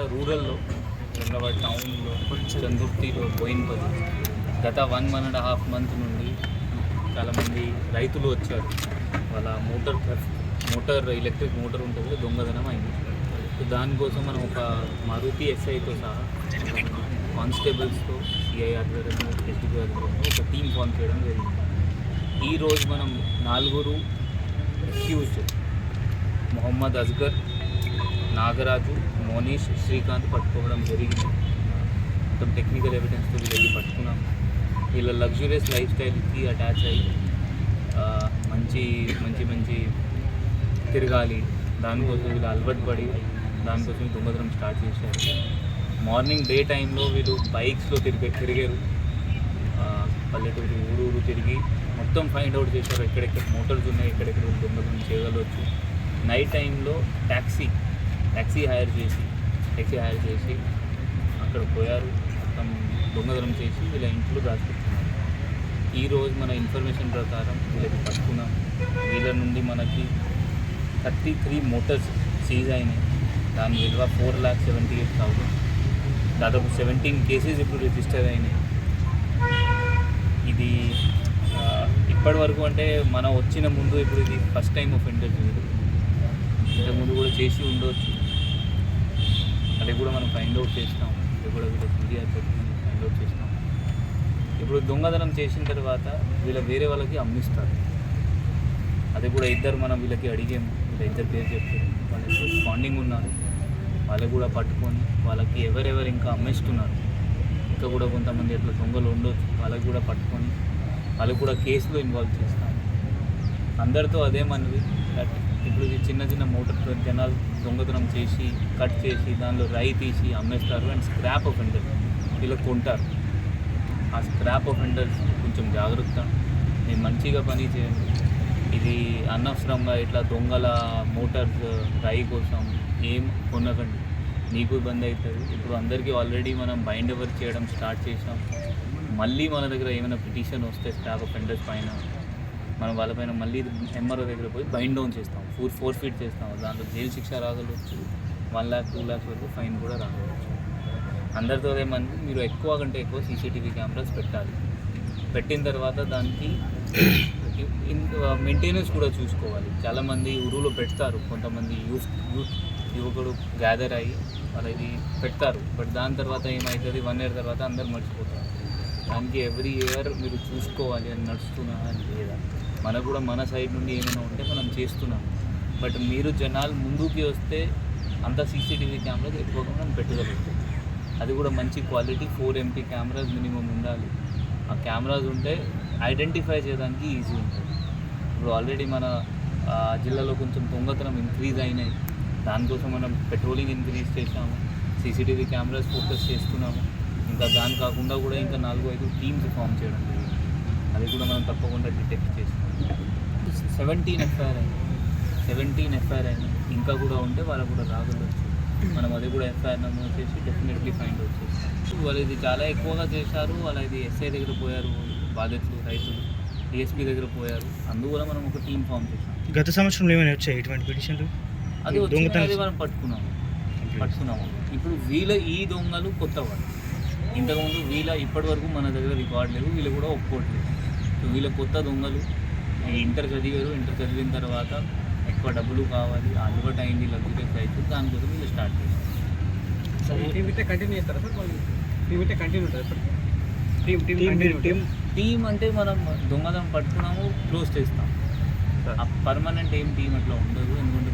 వేములవాడ రూరల్లో వేములవాడ టౌన్లో చందుర్తిలో బోయిన్పల్లి. గత one one and half month నుండి చాలామంది రైతులు వచ్చారు. వాళ్ళ మోటార్ మోటార్ ఎలక్ట్రిక్ మోటార్ ఉంటుంది దొంగతనం అయింది. సో దానికోసం మనం ఒక మారుతి ఎస్ఐతో సహా కానిస్టేబుల్స్తో సిఐ ఆధ్వర్యంలో ఎస్డిపి ఆధ్వర్యంలో ఒక టీం ఫామ్ చేయడం జరిగింది. ఈరోజు మనం నాలుగురు అక్యూజ్డ్ మొహమ్మద్ అస్గర్ నాగరాజు మోనీష్ శ్రీకాంత్ పట్టుకోవడం జరిగింది. మొత్తం టెక్నికల్ ఎవిడెన్స్తో వీళ్ళకి పట్టుకున్నాం. వీళ్ళ లగ్జూరియస్ లైఫ్ స్టైల్కి అటాచ్ అయ్యి మంచి మంచి మంచి తిరగాలి. దానికోసం వీళ్ళు అలవాటు పడి దానికోసం ఈ దొంగతనం స్టార్ట్ చేశారు. మార్నింగ్ డే టైంలో వీళ్ళు బైక్స్లో తిరిగే తిరిగారు. పల్లెటూరు ఊరు ఊరు తిరిగి మొత్తం ఫైండ్ అవుట్ చేశారు ఎక్కడెక్కడ మోటార్స్ ఉన్నాయి ఎక్కడెక్కడ వీళ్ళు దొంగతనం చేయగలవచ్చు నైట్ టైంలో ట్యాక్సీ ట్యాక్సీ హైర్ చేసి ట్యాక్సీ హైర్ చేసి అక్కడ పోయారు. మొత్తం దొంగతనం చేసి వీళ్ళ ఇంట్లో దాచిపెట్టుకున్నారు ఈరోజు మన ఇన్ఫర్మేషన్ ప్రకారం వీళ్ళకి పట్టుకున్నాం వీళ్ళ నుండి మనకి థర్టీ త్రీ మోటార్స్ సీజ్ అయినాయి. దాని విలువ four lakh seventy eight thousand. దాదాపు సెవెంటీన్ కేసెస్ ఇప్పుడు రిజిస్టర్ అయినాయి. ఇది ఇప్పటివరకు ఇప్పటి వరకు అంటే మనం వచ్చిన ముందు ఇప్పుడు ఇది ఫస్ట్ టైం ఆఫ్ ఇది ఇంతకుముందు కూడా చేసి ఉండవచ్చు అది కూడా మనం ఫైండ్ అవుట్ చేస్తాం. అది కూడా వీళ్ళ మీడియా పెట్టుకుని ఫైండ్ అవుట్ చేస్తాం. ఇప్పుడు దొంగతనం చేసిన తర్వాత వీళ్ళ వేరే వాళ్ళకి అమ్మిస్తారు. అది కూడా ఇద్దరు మనం వీళ్ళకి అడిగాము వీళ్ళ ఇద్దరు పేరు చెప్తారు వాళ్ళు స్పాండింగ్ ఉన్నారు. వాళ్ళు కూడా పట్టుకొని వాళ్ళకి ఎవరెవరు ఇంకా అమ్మేస్తున్నారు. ఇంకా కూడా కొంతమంది అట్లా దొంగలు ఉండొచ్చు. వాళ్ళకి కూడా పట్టుకొని వాళ్ళకి కూడా కేసులో ఇన్వాల్వ్ చేస్తాం. అందరితో అదే మనవి. ఇప్పుడు ఇది చిన్న చిన్న మోటార్ జనాలు దొంగతనం చేసి కట్ చేసి దానిలో రై తీసి అమ్మేస్తారు అండ్ స్క్రాప్ ఆఫెండర్ ఇలా కొంటారు. ఆ స్క్రాప్ ఆఫెండర్స్ కొంచెం జాగ్రత్త. నేను మంచిగా పని చేయండి. ఇది అనవసరంగా ఇట్లా దొంగల మోటార్స్ రై కోసం ఏం కొనకండి. నీకు ఇబ్బంది అవుతుంది. ఇప్పుడు అందరికీ ఆల్రెడీ మనం బైండ్ ఎవర్ చేయడం స్టార్ట్ చేసాం మళ్ళీ మన దగ్గర ఏమైనా పిటిషన్ వస్తే స్టాఫ్ అఫెండర్స్ పైన మనం వాళ్ళపైన మళ్ళీ ఎంఆర్ఓ దగ్గర పోయి బైండ్ డౌన్ చేస్తాం. ఫోర్ ఫోర్ ఫీట్ చేస్తాం. దాంట్లో జైలు శిక్ష రాగలవచ్చు వన్ ల్యాక్ టూ ల్యాక్స్ వరకు ఫైన్ కూడా రాగలవచ్చు అందరితో ఏమంటే మీరు ఎక్కువ కంటే ఎక్కువ సీసీటీవీ కెమెరాస్ పెట్టాలి. పెట్టిన తర్వాత దానికి మెయింటెనెన్స్ కూడా చూసుకోవాలి. చాలామంది ఊరులో పెడతారు. కొంతమంది యూత్ యూత్ యువకుడు గ్యాదర్ అయ్యి వాళ్ళది పెడతారు. బట్ దాని తర్వాత ఏమవుతుంది వన్ ఇయర్ తర్వాత అందరు మర్చిపోతారు. దానికి ఎవ్రీ ఇయర్ మీరు చూసుకోవాలి అని నడుస్తున్నా అని లేదా? మనకు కూడా మన సైడ్ నుండి ఏమైనా ఉంటే మనం చేస్తున్నాం బట్ మీరు జనాలు ముందుకి వస్తే అంత సీసీటీవీ కెమెరాస్ ఎక్కువగా మనం పెట్టగలుగుతాం. అది కూడా మంచి quality four MP cameras minimum ఉండాలి. ఆ కెమెరాస్ ఉంటే ఐడెంటిఫై చేయడానికి ఈజీ ఉంటుంది. ఇప్పుడు ఆల్రెడీ మన జిల్లాలో కొంచెం దొంగతనం ఇంక్రీజ్ అయినాయి. దానికోసం మనం పెట్రోలింగ్ ఇంక్రీజ్ చేసాము సీసీటీవీ కెమెరాస్ ఫోకస్ చేస్తున్నాము. ఇంకా దాని కాకుండా కూడా ఇంకా నాలుగు ఐదు టీమ్స్ ఫామ్ చేయడం జరిగింది. అది కూడా మనం తప్పకుండా డిటెక్ట్ చేస్తాం సెవెంటీన్ ఎఫ్ఐఆర్ అయింది సెవెంటీన్ ఎఫ్ఐఆర్ అయినాయి ఇంకా కూడా ఉంటే వాళ్ళకు కూడా రాగలవచ్చు మనం అది కూడా ఎఫ్ఐఆర్ నమోదు చేసి డెఫినెట్లీ ఫైండ్ అవుట్ చేస్తాం. వాళ్ళు ఇది చాలా ఎక్కువగా చేశారు వాళ్ళ ఇది ఎస్ఐ దగ్గర పోయారు బాధితులు రైతులు డిఎస్పీ దగ్గర పోయారు. అందువల్ల మనం ఒక టీం ఫామ్ చేసాం గత సంవత్సరంలో ఏమైనా వచ్చాయి ఇటువంటి పిటిషన్లు అది వచ్చింది మనం పట్టుకున్నాము పట్టుకున్నాము. ఇప్పుడు వీళ్ళ ఈ దొంగలు కొత్త వాళ్ళు ఇంతకుముందు వీళ్ళ ఇప్పటి వరకు మన దగ్గర రికార్డ్ లేదు వీళ్ళు కూడా ఒప్పుకోవట్లేదు. వీళ్ళ కొత్త దొంగలు. ఇంటర్ చదివారు ఇంటర్ చదివిన తర్వాత ఎక్కువ డబ్బులు కావాలి అలవాటు అయింది లగ్జరీస్ అయితే దానికోసం వీళ్ళు స్టార్ట్ చేశారు. సార్ టీం ఇట్లా కంటిన్యూ చేస్తారా సార్? వాళ్ళు టీం ఇట్లా కంటిన్యూ ఉంటుంది sir? Team team team continue team team అంటే మనం దొంగతనం పట్టుకున్నాము క్లోజ్ చేస్తాం. పర్మనెంట్ ఏం టీం అట్లా ఉండదు ఎందుకంటే